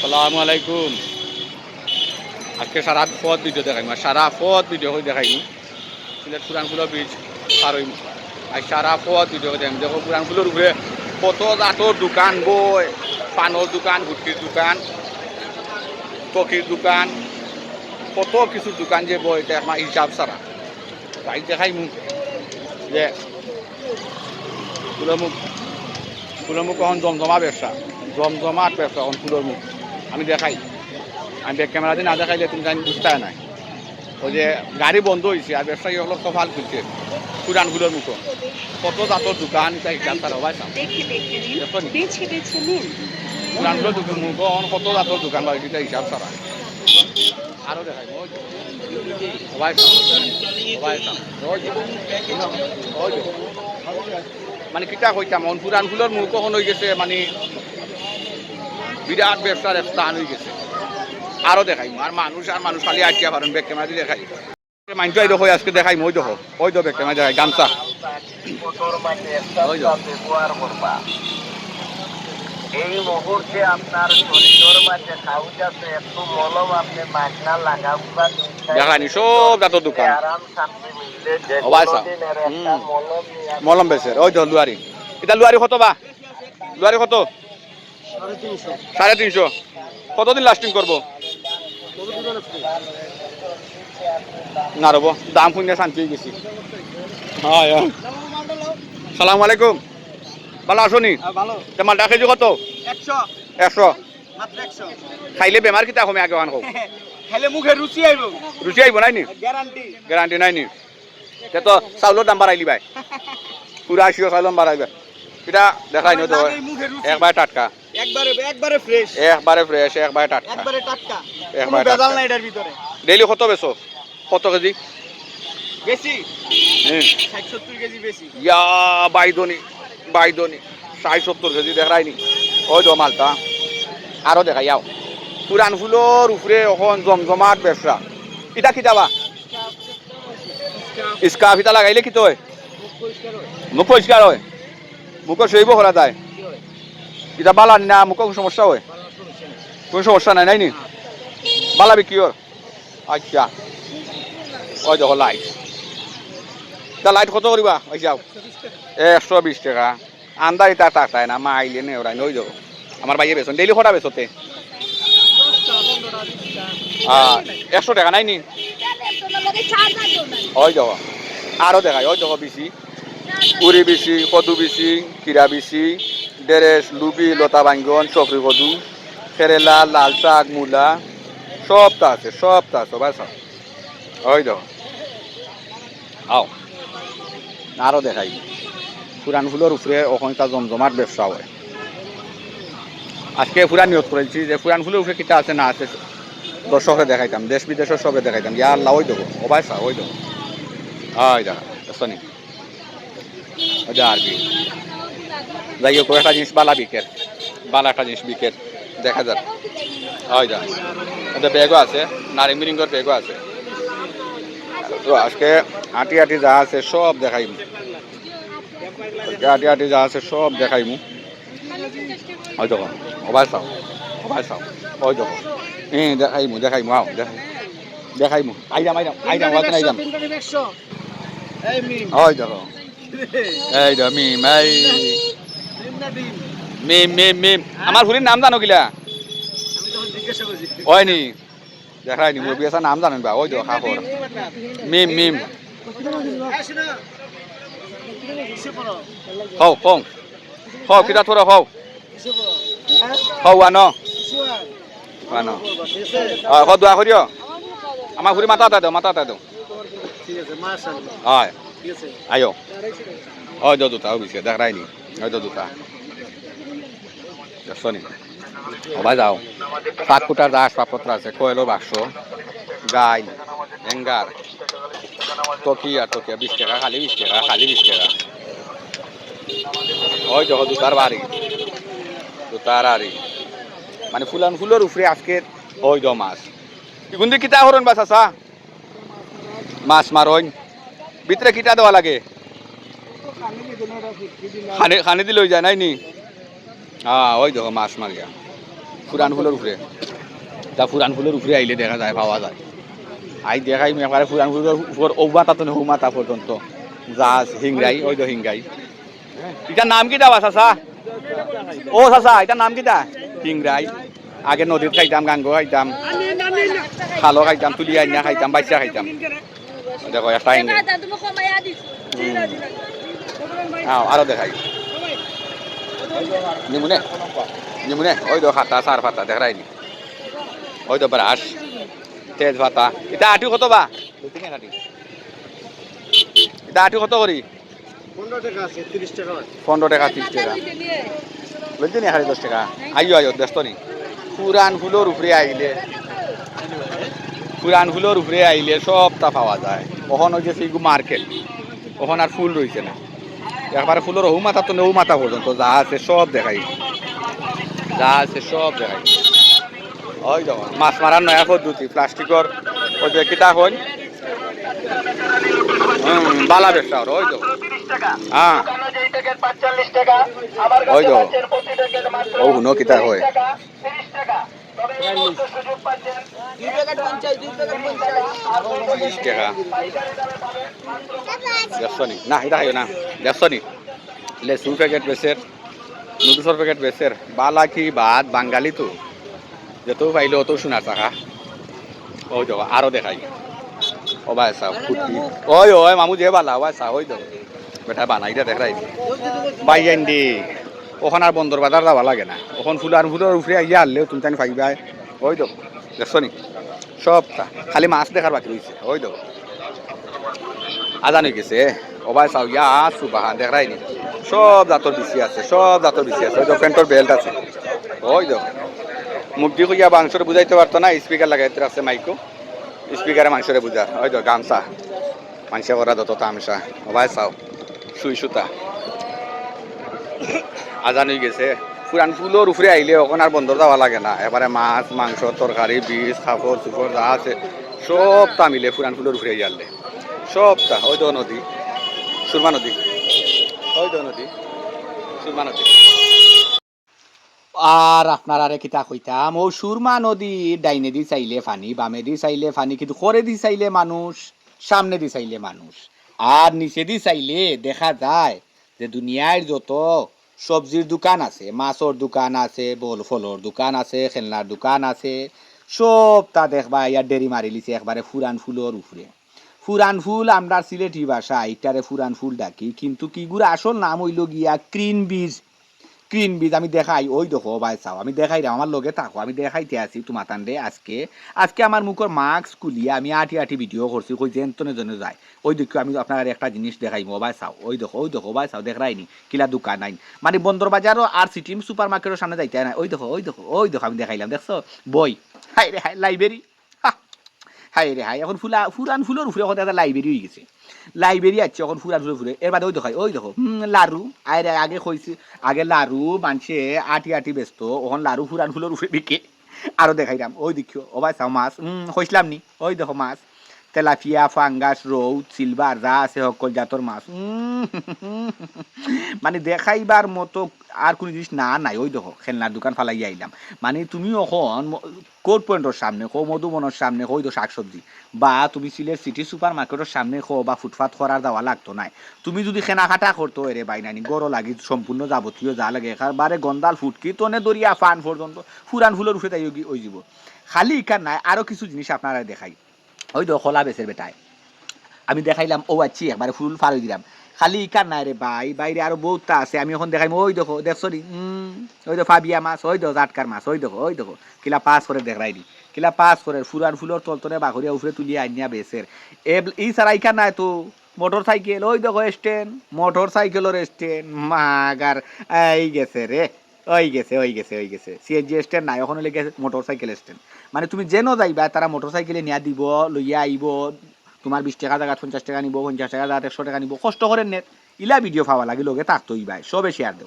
সালামু আলাইকুম। আজকে সারা পথ ভিডিও দেখাইম সারা পথ ভিডিও করে দেখাইম। সিলেট পুরানগুলো বীজ পার আর সারা পথ ভিডিও করে দেখাইম। দেখো পুরানগুলোর উপরে কত জাতর দোকান বই, পানের দোকান গুটির দোকান, টকির দোকান, কত কিছু দোকান যে বই, এটা আমার হিসাব সারা। তাই দেখাইম। যে ফুলের মুখ ফুলের মুখ এখন জমজমা ব্যবসা জমজমাট ব্যবসা ফুলের মুখ। আমি দেখাই। আমি ব্যাক ক্যামেরা দিয়ে না দেখাইলে তুমি জানি বুঝতে নাই? ওই যে গাড়ি বন্ধ হয়েছে আর ব্যবসায়ী হলো সফাল খুলছে পুরানগুলোর মুখো কত জাতর দোকান হিসাব তারা দোকান মুখ কত জাতর দোকান বাড়ি এটা হিসাব তারা আরও দেখাই সবাই সবাই। মানে কিতা কইতাম এখন পুরানগুলোর মুখ কখন হয়ে গেছে মানে বিরাট ব্যবসার স্থান হয়ে গেছে। আরও দেখাই আর মানুষ আর মানুষ খালি আটকে পারেন ব্যাগ ক্যামেরা দিয়ে দেখাই মাইন্ড দেখো আজকে দেখাই মই দেখো ওই তো ব্যাগ ক্যামেরা দেখাই গামছা। ওই দেখো। ব্যবহার করবা এই মুহূর্তে আপনার শরীরের মাঝে খাউজ আছে একটু মলম আপনি মাগনা লাগাবা দেখানি সব দোকান। আরাম শান্তি মিললে যে। মলম মলম বেছে ওই তো লুয়ারি এটা লুয়ারি কত বা? লুয়ারি কত? সাড়ে তিনশো। কতদিন লাস্টিং করব? না রব দাম শুনে শান্তি হয়ে গেছি। হয় হয়। সালাম আলাইকুম। ভালো আছো নি? মালটা কেজি কত? একশো। একশো? খাইলে বেমার কিতা কমে আগে আনকো খাইলে মুখে রুচি আইব রুচি আইব নাই নি? গ্যারান্টি। গ্যারান্টি নাই নি? তে তো চাউলের দাম বাড়াইলি ভাই পুরা আশিও চাউলের বাড়াইবে এটা দেখাই নো তো একবার টাটকা। একবারে একবারে ফ্রেশ একবারে ফ্রেশ একবারে টাটকা। একবারে টাটকা। একবারে ভেজাল নাই এটার ভিতরে। ডেইলি কত বেছো কত কেজি? বেশি? হুম। ষাট সত্তর কেজি বেশি। ইয়া বাইদনি বাইদনি। ষাট সত্তর কেজি দেখাইনি। ওই তো মালটা। আরও দেখাই যাও পুরান ফুলের উপরে এখন জমজমাট ব্যবসা। ইটা কি যাবা স্কার্ফ ইটা লাগাইলে কি তো হয়। মুখ পরিষ্কার হয়। মুখ সইব করা যায়। ইটা বালা না, মুখ সমস্যা হয়? কোনো সমস্যা নাই, নাইনি? বালা বিক্রি ওর আচ্ছা। ওই দেখো লাইট তা লাইট কত করিবা? ওই যাও। একশো বিশ টাকা। আন্দাজ এটা টাটায় না, মা আইলে নে ওরা নই যাব আমার বাইয়ে বেসন ডেইলি কটা বেসতে একশো টাকা নাই নি ওই দেখো। আরও দেখাই, ওই দেখো বেশি উড়ি বেশি কদু বেশি কিরা বেশি ডেরেস, লুবি লতা বাঙ্গন চকরি কদু কেরেলা লাল শাক মূলা সবটা আছে সবটা আছে সব ওই দেখো আও, আরও দেখাই। পুরান ফুলের উপরে ওখানটা জমজমাট ব্যবসা হয়। আজকে পুরা নিয়োগ করেছি যে পুরান ফুলের উপরে কিটা আছে, না আছে দর্শকরে দেখাইতাম দেশ বিদেশের সবে দেখাইতাম ইয়া আল্লাহ ওই দেবো ওবাই সা ওই দেবো হয়, দেখা শনি ওই আরবি যাই হোক একটা জিনিস বালা বিকের। বালা একটা জিনিস বিকের। দেখা যাক। হয় যা। ওদের ব্যাগও আছে নারিং মিরিঙ্গর ব্যাগও আছে। তো আজকে আটি আটি যা আছে সব দেখাইম। আটি আটি যা আছে সব দেখাইম। ওই দেখো ওবাই চাও ওবাই চাও। ওই দেখো। হুম দেখাইমু দেখাইমু আও দেখাই দেখাইমু। ওয়াতে আইজাম একশো এই মিম। ওই এই মিম, এই। না মিম মিম মিম। আমার ভুলির নাম জানো কিলা? আমি তখন জিজ্ঞাসা নি মুরবি আসার নাম জানেন বা। ওই দেখো খাখর মিম মিম। না হও হও হও, কিতা থোরা হও। হও, আনো। আনো। আছে হয় দোয়া করিও আমার ঘুরি মাথা দাও মাথা দাও ঠিক আছে হয়। আছে আয়ো ওই দো দুটা ওবিসে দেখাইনি ওই দো দুটা শনি ওবাই যাও সাত ফুটার যা আসবাবপত্র আছে কয়লো বাক্স গাই এঙ্গার টকিয়া টকিয়া বিশ টাকা খালি বিশ টাকা খালি বিশ টাকা ওই দেখো দুটার বাড়ি দুটার আড়ি মানে ফুলান ফুলের উপরে আজকে ওই দ মাছ ইগুন দিয়ে কিতা হরণ বাস আসা মাছ মারইন ভিতরে কিটা দেওয়া লাগে? খানি খানি দি যায়, নাই নি? হ্যাঁ ওই দেখো মাছ মারিয়া। ফুরান ফুলের উপরে। তা ফুরান ফুলের উপরে আইলে দেখা যায়, পাওয়া যায়। আই দেখাই একবারে ফুরান ফুলের উপর ঔমাতা তো ঔমাতা পর্যন্ত। জাহাজ হিংরাই ওই তো হিংরাই এটার নাম কি দাবা চাচা ও চাচা এটার নাম কিটা? হিংরাই আগে নদীত খাইতাম, গাঙ্গ খাইতাম। খালো খাইতাম, তুলি আইনা খাইতাম বাইসা খাইতাম। দেখো একটা আরও দেখাই। নিমুনে নিমুনে ওই তো খাতা সার ফাতা দেখাইনি ওই তো ব্রাশ তেজ ফাতা। এটা আটি কত বা? এটা আটি কত করি? পনেরো টাকা আছে তিরিশ টাকা পনেরো টাকা ত্রিশ টাকা। বলছি নি খালি দশ টাকা। আইও আইও ব্যস্ত নি। পুরান ফুলের উপরে আইলে। পুরান ফুলের উপরে আইলে সবটা পাওয়া যায়। ওখান ওই যে সেইগু মার্কেট ওখান আর ফুল রয়েছে না। একবারে ফুলের হু মাথা তো নেউ মাথা পর্যন্ত যা আছে সব দেখাই। যা আছে সব দেখাই। ওই দেখো মাছ মারার নয়া পদ্ধতি প্লাস্টিকর ওই যে কিতা হুম বালা ব্যবসা ওই দেখো হ্যাঁ। ওই তো। ও হুনো কিতা হয় বিশ টাকা নি লেসু প্যাকেট বেচের নুডলসের প্যাকেট বেচের বালা কি ভাত বাঙালি তো যত পাইলে অত শোনা চাকা ওই দেখো আরও দেখাই ও ভাই ফুটি ওই ওই মামু যে বালা ওই চা ওই দেখো বেটা বানাই দিয়া দেখাই বাই আইন্দি ওখান আর বন্দর বাজার যাওয়া লাগে না। ওখান ফুলার ফুলের উপরে আইয়া আনলেও তুমি তাই পাইবা ওই দেখো দেখছ নি? সবটা খালি মাছ দেখার বাকি রয়েছে ওই দেখো আজানি গেছে ওবাই চাও, ইয়া সুবাহা দেখাই নি। সব জাতর বেশি আছে, সব জাতর বেশি আছে, ওই তো প্যান্টর বেল্ট আছে। ওই দেখো দিয়ে কইয়া মাংসরে বুঝাইতে পারতো না স্পিকার লাগাইতে আছে মাইকো। স্পিকারে মাংসরে বুঝার ওই তো, গামছা। মাংসা করা যত তামসা ওবাই চাও সুই সুতা আজান হয়ে গেছে। পুরান ফুলের উপরে আইলে ওখানে আর বন্ধ যাওয়া লাগে না। এবারে মাছ, মাংস তরকারি বীজ কাপড় চুপড় যা আছে, সবটা মিলে পুরান ফুলের উপরে আইয়ালে সবটা ওই তো নদী সুরমা নদী ওই তো নদী সুরমা নদী। আর আপনার আরে কিতা কইতাম, ও সুরমা নদী ডাইনে দি চাইলে ফানি, বামে দি চাইলে ফানি, কিন্তু করে দি চাইলে মানুষ, সামনে দি চাইলে মানুষ। আর নিচে দি চাইলে দেখা যায় যে দুনিয়ার যত সবজির দোকান আছে মাছর দোকান আছে, বল ফলর দোকান আছে খেলনার দোকান আছে, সব তা দেখবা ইয়ার ডেরি মারি লিছে একবারে ফুরান ফুলর উপরে ফুরান ফুল আমরা সিলেটি ভাষা ইটারে ফুরান ফুল ডাকি, কিন্তু কিগুর আসল নাম হইল গিয়া ক্রিন বীজ। ক্রিন বীজ আমি দেখাই, ওই দেখো ভাই চাও, আমি দেখাই রে, আমার লগে থাকো, আমি দেখাইতে আছি তোমার তান্ডে আজকে। আজকে আমার মুখর মাস্ক খুলিয়ে আমি আটি আটি ভিডিও করছি, কই যেন তনে জনে যায়। ওই দেখো, আমি আপনার একটা জিনিস দেখাই মোবাইল চাও, ওই দেখো ওই দেখো ভাই চাও, দেখাইনি, কিলা দোকান নাই মানে বন্দর বাজারও আর সিটি সুপার মার্কেটের সামনে যাইতে না। ওই দেখো ওই দেখো ওই দেখো, আমি দেখাইলাম, দেখছ? বই হাই রে হাই, লাইব্রেরি। হাই রে হাই এখন ফুলা ফুরান ফুলের উপরে এখন একটা লাইব্রেরি হয়ে গেছে। লাইব্রেরি আছে, এখন ফুরান ফুলের উপরে। এর বাদে ওই দেখো ওই দেখো লারু আরে আগে কইছি, আগে লারু, মানছে আটি আটি ব্যস্ত ওখন লারু ফুরান ফুলের উপরে বিকে। আরও দেখাইলাম, ওই দেখিও, ও ভাই মাছ? হম, কইছিলাম নি, ওই দেখো মাছ। তেলাপিয়া ফাঙ্গাস, রৌদ, সিলভার, যা আছে সকল জাতর মাছ। মানে দেখাইবার মতো আর কোনো জিনিস না, নাই। ওই দেখো, খেলনার দোকান ফালাই আইলাম। মানে তুমি এখন কোর্ট পয়েন্টের সামনে কো মধুবনের সামনে কই তো শাকসবজি। বা তুমি সিলেট সিটি সুপার মার্কেটের সামনে খো বা ফুটপাথ করার দেওয়া লাগতো নাই। তুমি যদি কেনাকাটা করতো এরে বাইনানি গরো লাগি সম্পূর্ণ যাবতীয় যা লাগে। একেবারে গন্দাল ফুটকি, তনে দরিয়া ফান পর্যন্ত ফুরান ফুলের উঠে তাই ওই যাব। খালি ইকার নাই, আরও কিছু জিনিস আপনারা দেখাই। ওই তো খোলা বেচের বেটায়। আমি দেখাইলাম, ও আচ্ছি, একবারে ফুল ফাল দিলাম। খালি ইকার নাই রে ভাই, বাইরে আরও বহুতটা আছে, আমি এখন দেখাইম, ওই দেখো দেখছ নি ওই দেখো, ফাবিয়া মাছ, ওই দেখো, জাটকার মাছ, ওই দেখো ওই দেখো, কিলা পাস করে দেখাই দি, কিলা পাস করে ফুরান ফুলর তলতনে বাঘরিয়া উফরে তুলিয়ে আনিয়া বেসের এই ছাড়া ইকার নাই তো মোটর সাইকেল ওই দেখো স্ট্যান্ড মোটর সাইকেলের স্ট্যান্ড মাগার এই গেছে রে ওই গেছে ওই গেছে ওই গেছে সিএনজি স্ট্যান্ড নাই ওখানে লেগে মোটর সাইকেল স্ট্যান্ড মানে তুমি যেন যাইবা, তারা মোটরসাইকেলে নিয়া দিব, লইয়া আইব, তোমার বিশ টাকা জায়গা পঞ্চাশ টাকা নিব, পঞ্চাশ টাকা জায়গা একশো টাকা নিব, কষ্ট করেন নেট ইলা ভিডিও পাওয়া লাগে, লগে তাক তৈবাই সবে শেয়ার দেব।